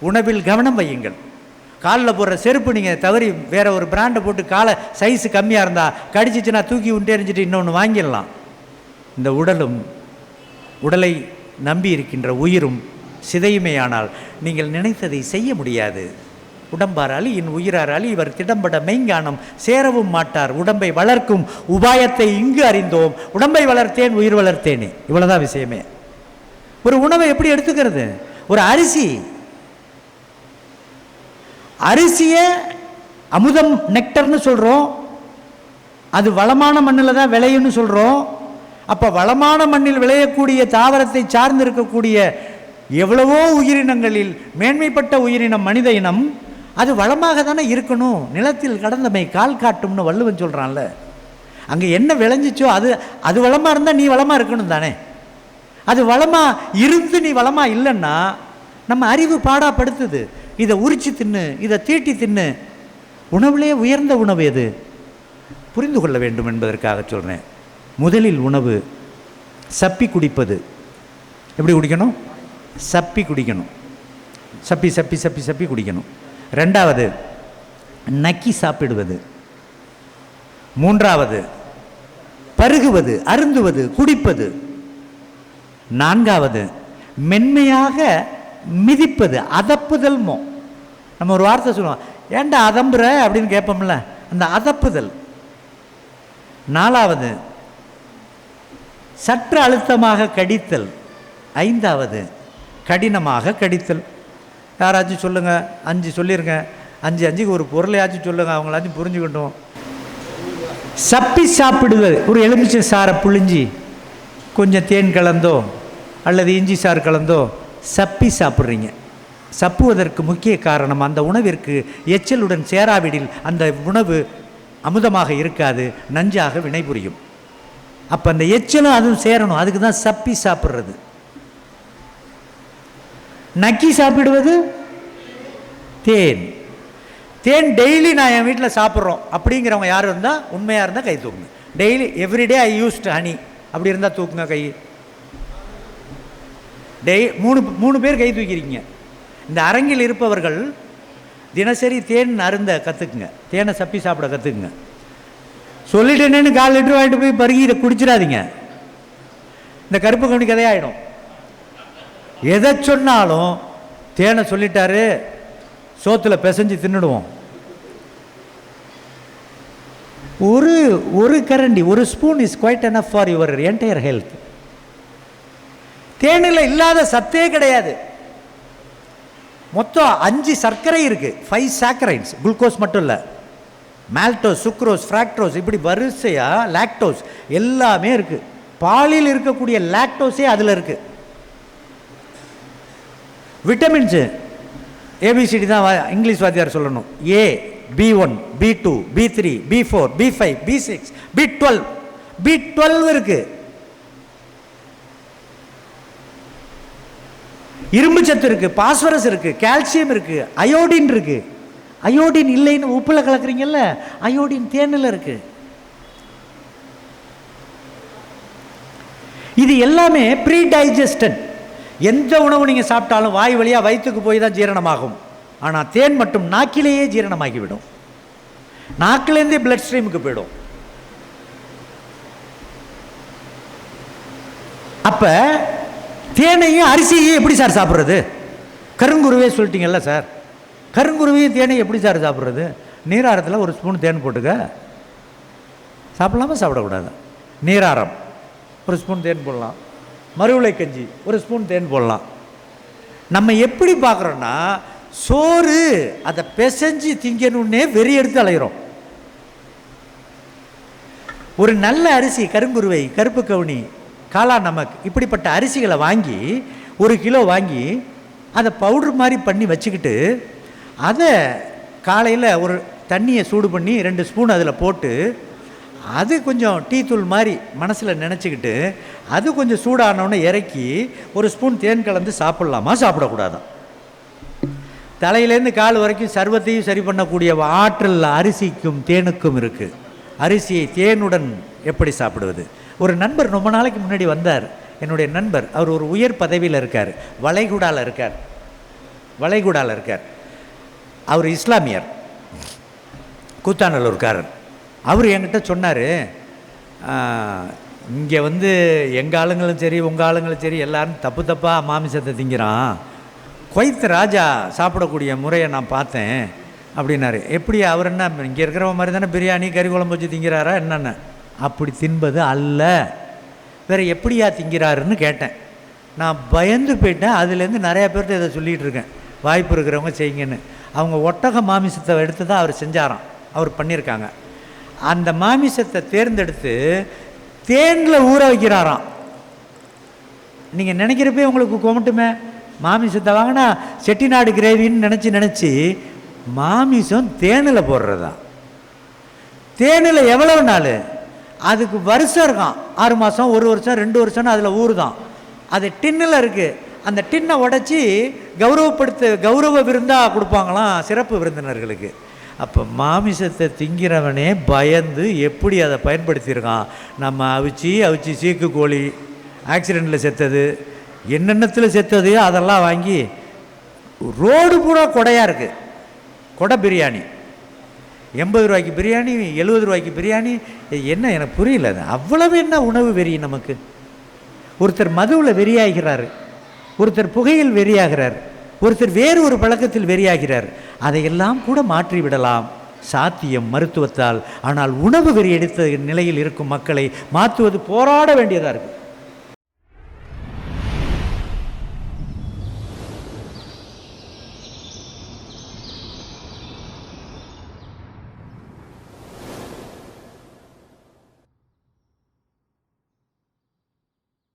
உணவில் கவனம் வையுங்கள். காலில் போடுற செருப்பு நீங்கள் தவறி வேற ஒரு பிராண்டை போட்டு காலை சைஸு கம்மியாக இருந்தால் கடிச்சிச்சுன்னா தூக்கி உண்டே எறிஞ்சிட்டு இன்னொன்று வாங்கிடலாம். இந்த உடலும் உடலை நம்பி இருக்கின்ற உயிரும் சிதையுமேயானால் நீங்கள் நினைத்ததை செய்ய முடியாது. உடம்பாராலி என் உயிராராலி இவர் திடம்பட மெய்ஞானம் சேரவும் மாட்டார் உடம்பை வளர்க்கும் உபாயத்தை இங்கு அறிந்தோம். உடம்பை வளர்த்தேன் உயிர் வளர்த்தேனே. இவ்வளோதான் விஷயமே. ஒரு உணவை எப்படி எடுத்துக்கிறது? ஒரு அரிசி. அரிசியை அமுதம் நெக்டர்னு சொல்கிறோம் அது வளமான மண்ணில் தான் விளையும்னு சொல்கிறோம் அப்போ வளமான மண்ணில் விளையக்கூடிய தாவரத்தை சார்ந்து இருக்கக்கூடிய எவ்வளவோ உயிரினங்களில் மேன்மைப்பட்ட உயிரினம் மனித இனம் அது வளமாக தானே இருக்கணும். நிலத்தில் கடந்தமை கால் காட்டும்னு வள்ளுவன் சொல்கிறான்ல அங்கே என்ன விளைஞ்சிச்சோ அது அது வளமாக இருந்தால் நீ வளமாக இருக்கணும் தானே. அது வளமாக இருந்து நீ வளமாக இல்லைன்னா நம்ம அறிவு பாடாப்படுத்துது. இதை உரிச்சு தின்னு இதை தீட்டி தின்னு உணவுலே உயர்ந்த உணவு எது? புரிந்து கொள்ள வேண்டும் என்பதற்காக சொல்கிறேன் முதலில் உணவு சப்பி குடிப்பது. எப்படி குடிக்கணும்? சப்பி குடிக்கணும். சப்பி சப்பி சப்பி சப்பி குடிக்கணும். ரெண்டாவது நக்கி சாப்பிடுவது. மூன்றாவது பருகுவது அருந்துவது குடிப்பது. நான்காவது மென்மையாக மிதிப்பது அதப்புதல் மோ நம்ம ஒரு வார்த்தை சொல்லுவோம். ஏன்டா அதம்புற அப்படின்னு கேட்போம்ல? அந்த அதப்புதல். நாலாவது சற்று அழுத்தமாக கடித்தல். ஐந்தாவது கடினமாக கடித்தல். யாராச்சும் சொல்லுங்கள் அஞ்சு சொல்லிருங்க. அஞ்சு அஞ்சுக்கு ஒரு பொருளையாச்சும் சொல்லுங்கள் அவங்களாச்சும் புரிஞ்சுக்கிட்டோம். சப்பி சாப்பிடுவது ஒரு எலுமிச்சை சாறை புழிஞ்சி கொஞ்சம் தேன் கலந்தோ அல்லது இஞ்சி சாறு கலந்தோ சப்பி சாப்பிட்றீங்க. சப்புவதற்கு முக்கிய காரணம் அந்த உணவிற்கு எச்சலுடன் சேராவிடில் அந்த உணவு அமுதமாக இருக்காது நஞ்சாக வினைபுரியும் அப்போ அந்த எச்சலும் அதுவும் சேரணும் அதுக்கு தான் சப்பி சாப்பிட்றது. நக்கி சாப்பிடுவது? தேன். தேன் டெய்லி நான் என் வீட்டில் சாப்பிட்றோம். அப்படிங்கிறவங்க யார் இருந்தால் உண்மையாக இருந்தால் கை தூக்குங்க. Daily everyday I used honey அப்படி இருந்தால் தூக்குங்க கை. டெய் மூணு மூணு பேர் கை தூக்கிறீங்க இந்த அரங்கில் இருப்பவர்கள் தினசரி தேன் அருந்த கற்றுக்குங்க தேனை சப்பி சாப்பிட கற்றுக்குங்க சொல்லிட்டேனேன்னு கால் லிட்டர் வாங்கிட்டு போய் பருகி இதை குடிச்சிடாதீங்க. இந்த கருப்பு கவனி கதையாயிடும். எதை சொன்னாலும் தேனை சொல்லிட்டாரு சோத்தில் பிசைஞ்சு தின்னுடுவோம். ஒரு ஒரு கரண்டி ஒரு spoon is quite enough for your entire health தேனில் இல்லாத சத்தே கிடையாது. மொத்தம் அஞ்சு சர்க்கரை இருக்குது ஃபைவ் சாக்கரைன்ஸ் குளுக்கோஸ் மட்டும் இல்லை. மால்டோஸ் சுக்ரோஸ் ஃப்ராக்டோஸ் இப்படி வரிசையாக லாக்டோஸ் எல்லாமே இருக்குது பாலில் இருக்கக்கூடிய லாக்டோஸே அதில் இருக்குது விட்டமின்ஸு ஏபிசிடி தான் வா- இங்கிலீஷ் வாத்தியார் சொல்லணும். A B one B two B three B four B five B six B twelve B twelve இருக்குது இரும்பு சத்து இருக்கு பாஸ்பரஸ் இருக்கு கால்சியம் இருக்கு அயோடின் இருக்கு. அயோடின் இல்லைன்னு உப்புல கலக்குறீங்கல்ல அயோடின் தேனில் இருக்கு. இது எல்லாமே ப்ரீ டைஜஸ்டன் எந்த உணவு நீங்கள் சாப்பிட்டாலும் வாய் வழியாக வயிற்றுக்கு போய் தான் ஜீரணமாகும். ஆனால் தேன் மட்டும் நாக்கிலேயே ஜீரணமாகிவிடும். நாக்கிலேருந்தே பிளட் ஸ்ட்ரீமுக்கு போயிடும். அப்போ தேனையும் அரிசியையும் எப்படி சார் சாப்பிட்றது? கருங்குருவே சொல்லிட்டீங்கல்ல சார். கருங்குருவையும் தேனையும் எப்படி சார் சாப்பிட்றது? நீராரத்தில் ஒரு ஸ்பூன் தேன் போட்டுக்க. சாப்பிடலாமா? சாப்பிடக்கூடாது? நீராரம். ஒரு ஸ்பூன் தேன் போடலாம். மறுவிலை கஞ்சி ஒரு ஸ்பூன் தேன் போடலாம். நம்ம எப்படி பார்க்குறோன்னா சோறு அதை பிசைஞ்சு திங்கணுன்னே வெறி எடுத்து அலைகிறோம் ஒரு நல்ல அரிசி கருங்குருவை கருப்பு கவுனி காளா நமக்கு இப்படிப்பட்ட அரிசிகளை வாங்கி ஒரு கிலோ வாங்கி அதை பவுடர் மாதிரி பண்ணி வச்சுக்கிட்டு அதை காலையில் ஒரு தண்ணியை சூடு பண்ணி ரெண்டு ஸ்பூன் அதில் போட்டு அது கொஞ்சம் டீ தூள் மாதிரி மனசில் நினச்சிக்கிட்டு அது கொஞ்சம் சூடானோன்னு இறக்கி ஒரு ஸ்பூன் தேன் கலந்து சாப்பிட்லாமா? சாப்பிடக்கூடாதான். தலையிலேருந்து கால் வரைக்கும் சர்வத்தையும் சரி பண்ணக்கூடிய ஆற்றல் அரிசிக்கும் தேனுக்கும் இருக்குது அரிசியை தேனுடன் எப்படி சாப்பிடுவது? ஒரு நண்பர் ரொம்ப நாளைக்கு முன்னாடி வந்தார். என்னுடைய நண்பர் அவர் ஒரு உயர் பதவியில் இருக்கார். வளைகுடாவில் இருக்கார். வளைகுடாவில் இருக்கார். அவர் இஸ்லாமியர். கூத்தாநல்லூர்காரர். அவர் என்கிட்ட சொன்னார் இங்கே வந்து எங்கள் ஆளுங்களும் சரி உங்கள் ஆளுங்களும் சரி எல்லோரும் தப்பு தப்பாக மாமிசத்தை திங்கிறான். கொய்த்து ராஜா சாப்பிடக்கூடிய முறையை நான் பார்த்தேன். அப்படின்னாரு. எப்படி அவர் என்ன இங்கே இருக்கிறவங்க மாதிரி தானே பிரியாணி கறி குழம்பு வச்சு திங்கிறாரா என்னென்ன? அப்படி தின்பது அல்ல. வேறு எப்படியா திங்கிறாருன்னு கேட்டேன். நான் பயந்து போயிட்டேன். அதுலேருந்து நிறையா பேர்கிட்ட இதை சொல்லிகிட்டு இருக்கேன் வாய்ப்பு இருக்கிறவங்க செய்யுங்கன்னு. அவங்க ஒட்டக மாமிசத்தை எடுத்து தான் அவர் செஞ்சாராம். அவர் பண்ணியிருக்காங்க. அந்த மாமிசத்தை தேர்ந்தெடுத்து தேனில் ஊற வைக்கிறாராம். நீங்கள் நினைக்கிறப்பே உங்களுக்கு கொமட்டுமே. மாமிசத்தை வாங்கினா செட்டிநாடு கிரேவின்னு நினச்சி நினச்சி மாமிசம் தேனில் போடுறதா? தேனில் எவ்வளவு நாள்? அதுக்கு வருஷம் இருக்கான் ஆறு மாதம் ஒரு வருஷம் ரெண்டு வருஷம்னு அதில் ஊறுதான் அது டின்னில் இருக்குது அந்த டின்னை உடச்சி கௌரவப்படுத்த கௌரவ விருந்தாக கொடுப்பாங்களாம் சிறப்பு விருந்தினர்களுக்கு. அப்போ மாமிசத்தை திங்கிறவனே பயந்து எப்படி அதை பயன்படுத்தியிருக்கான்? நம்ம அவிச்சு அவிச்சு சீக்கு கோழி ஆக்சிடெண்ட்டில் செத்தது. என்னென்னத்தில் செத்ததையோ அதெல்லாம் வாங்கி ரோடு பூரா கொடையாக இருக்குது கொடை பிரியாணி. எண்பது ரூபாய்க்கு பிரியாணி எழுபது ரூபாய்க்கு பிரியாணி என்ன எனக்கு புரியல. அது அவ்வளவு என்ன உணவு வெறி நமக்கு? ஒருத்தர் மதுவில் வெறியாகிறார். ஒருத்தர் புகையில் வெறியாகிறார். ஒருத்தர் வேறு ஒரு பழக்கத்தில் வெறியாகிறார். அதையெல்லாம் கூட மாற்றி விடலாம் சாத்தியம் மருத்துவத்தால். ஆனால் உணவு வெறி எடுத்த நிலையில் இருக்கும் மக்களை மாற்றுவது போராட வேண்டியதாக இருக்குது